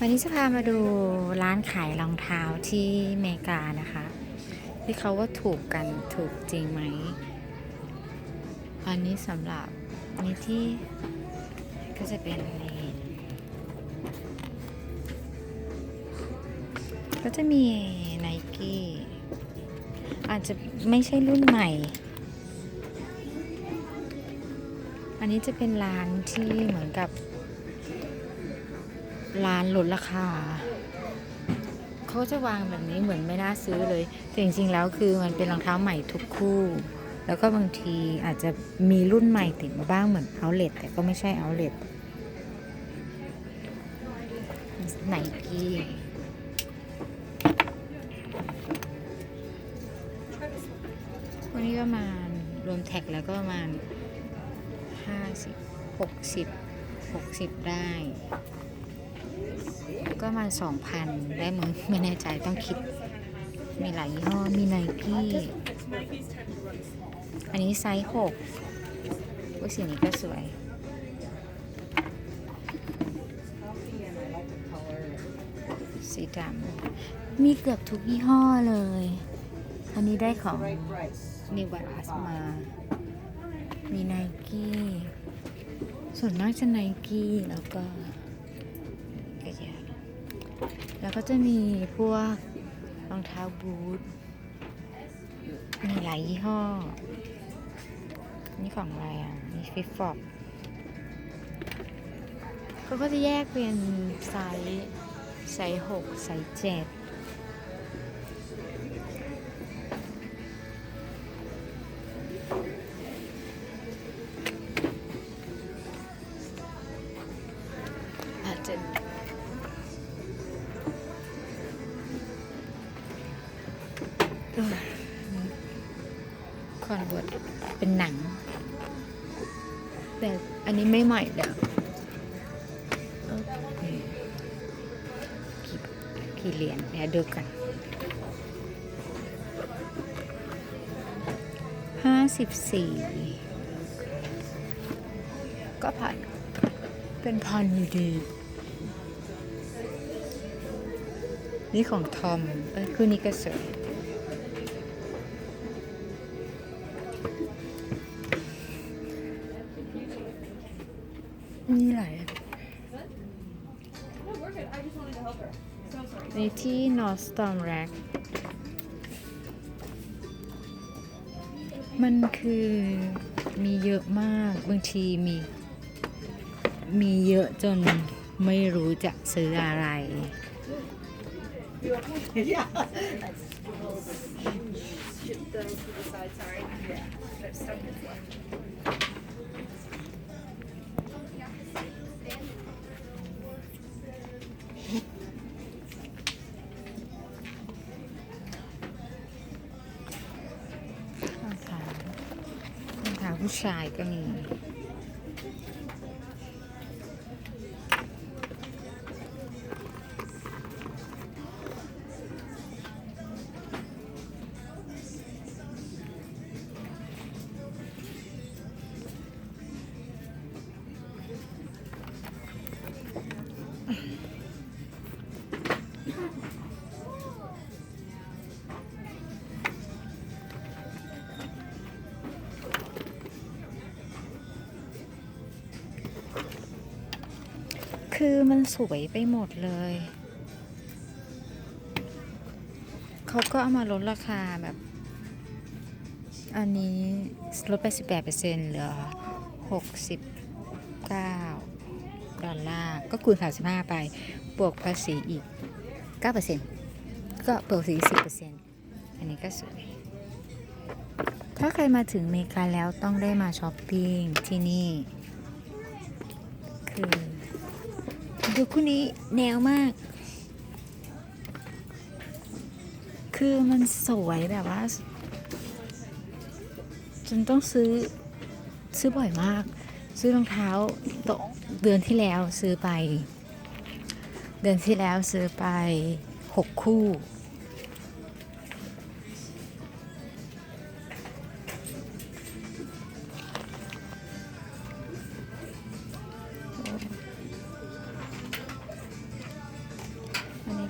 วันนี้จะพามาดูร้านขายรองเท้าที่อเมริกานะคะ ที่เขาว่าถูกกันถูกจริงไหม อันนี้สำหรับนี่ที่ก็จะเป็นนี่ก็จะมีไนกี้อาจจะไม่ใช่รุ่นใหม่ อันนี้จะเป็นร้านที่เหมือนกับ ร้านลดราคาเขาจะวางแบบนี้เหมือนไม่น่าซื้อเลย แต่จริงๆแล้วคือมันเป็นรองเท้าใหม่ทุกคู่ แล้วก็บางทีอาจจะมีรุ่นใหม่ติดมาบ้างเหมือนเอาเลตแต่ก็ไม่ใช่เอาเลตไหนกี้วันนี้ก็ประมาณรวมแท็กแล้วก็ประมาณห้าสิบหกสิบหกสิบได้ ก็มาสองพันได้มั้งไม่แน่ใจต้องคิด มีหลายยี่ห้อมีไนกี้อันนี้ไซส์หกว่าสีนี้ก็สวย สีดำมีเกือบทุกยี่ห้อเลย อันนี้ได้ของนิวัตสมา มีไนกี้ส่วนมากจะไนกี้แล้วก็ แล้วก็จะมีพวกรองเท้าบูทมีหลายยี่ห้อ นี่ของอะไรอะมีฟิฟฟอบเขาก็จะแยกเป็นไซส์ไซส์หกไซส์เจ็ดอาจจะ คอนเวิร์ตเป็นหนัง แต่อันนี้ไม่ใหม่แล้วโอกี่กี่เหรียญเดี๋ยดูกันห้าสิบสี่ก็ผ่านเป็นพันอยู่ดี นี่ของทอมเอ้ยคู่นี้ก็สวย นี่หลายอัน No, we're good. I just wanted to help her. So sorry. ในที่ North Storm Rack มันคือมีเยอะมาก บางทีมี มีเยอะจนไม่รู้จะซื้ออะไร ผู้ชายก็มี คือมันสวยไปหมดเลย เขาก็เอามาลดราคาแบบ อันนี้ลดไป 18%เหลือ 69 ดอลลาร์ ก็คูณ 35 ไป บวกภาษีอีก 9%ก็บวกภาษี10%อันนี้ก็สวย ถ้าใครมาถึงอเมริกาแล้วต้องได้มาช้อปปิ้งที่นี่ คือ ดูคู่นี้แนวมาก คือมันสวยแบบว่าจนต้องซื้อซื้อบ่อยมาก ซื้อรองเท้าตเดือนที่แล้วซื้อไป เดือนที่แล้วซื้อไปหกคู่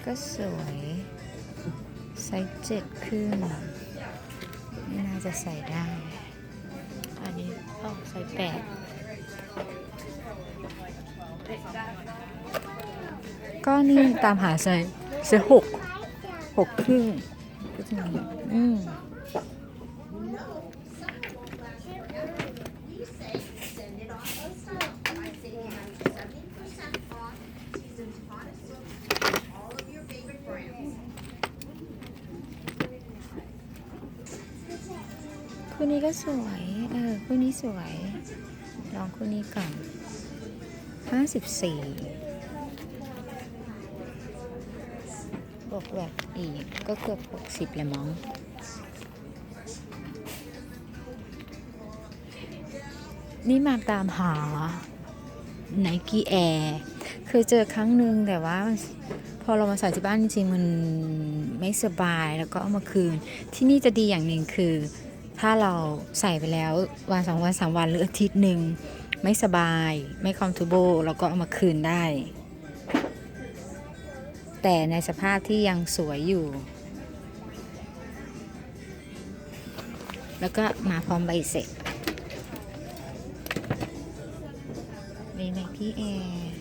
ก็สวย ไซส์เจ็ดขึ้นไม่น่าจะใส่ได้ อันนี้อ๋อไซส์แปดก็นี่ตามหาไซส์ไซส์หกหกครึ่งก็จะมี คู่นี้ก็สวย เออ คู่นี้สวย ลองคู่นี้ก่อนห้าสิบสี่บวกแบบอีกก็เกือบหกสิบเลยมั้งนี่มาตามหาไนกี้แอร์เคยเจอครั้งหนึ่งแต่ว่าพอเรามาใส่ที่บ้านจริงๆ มันไม่สบายแล้วก็เอามาคืน ที่นี่จะดีอย่างหนึ่งคือ ถ้าเราใส่ไปแล้ววันสองวันสามวันหรืออาทิตย์หนึ่งไม่สบายไม่ comfortable เราก็เอามาคืนได้ แต่ในสภาพที่ยังสวยอยู่ แล้วก็มาพร้อมใบเสร็จมีในพี่แอร์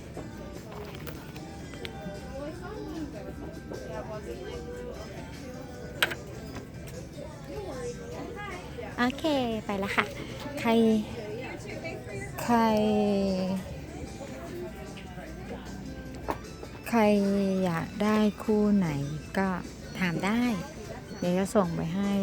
โอเคไปแล้วค่ะ ใคร ใคร ใครอยากได้คู่ไหนก็ถามได้ เดี๋ยวจะส่งไปให้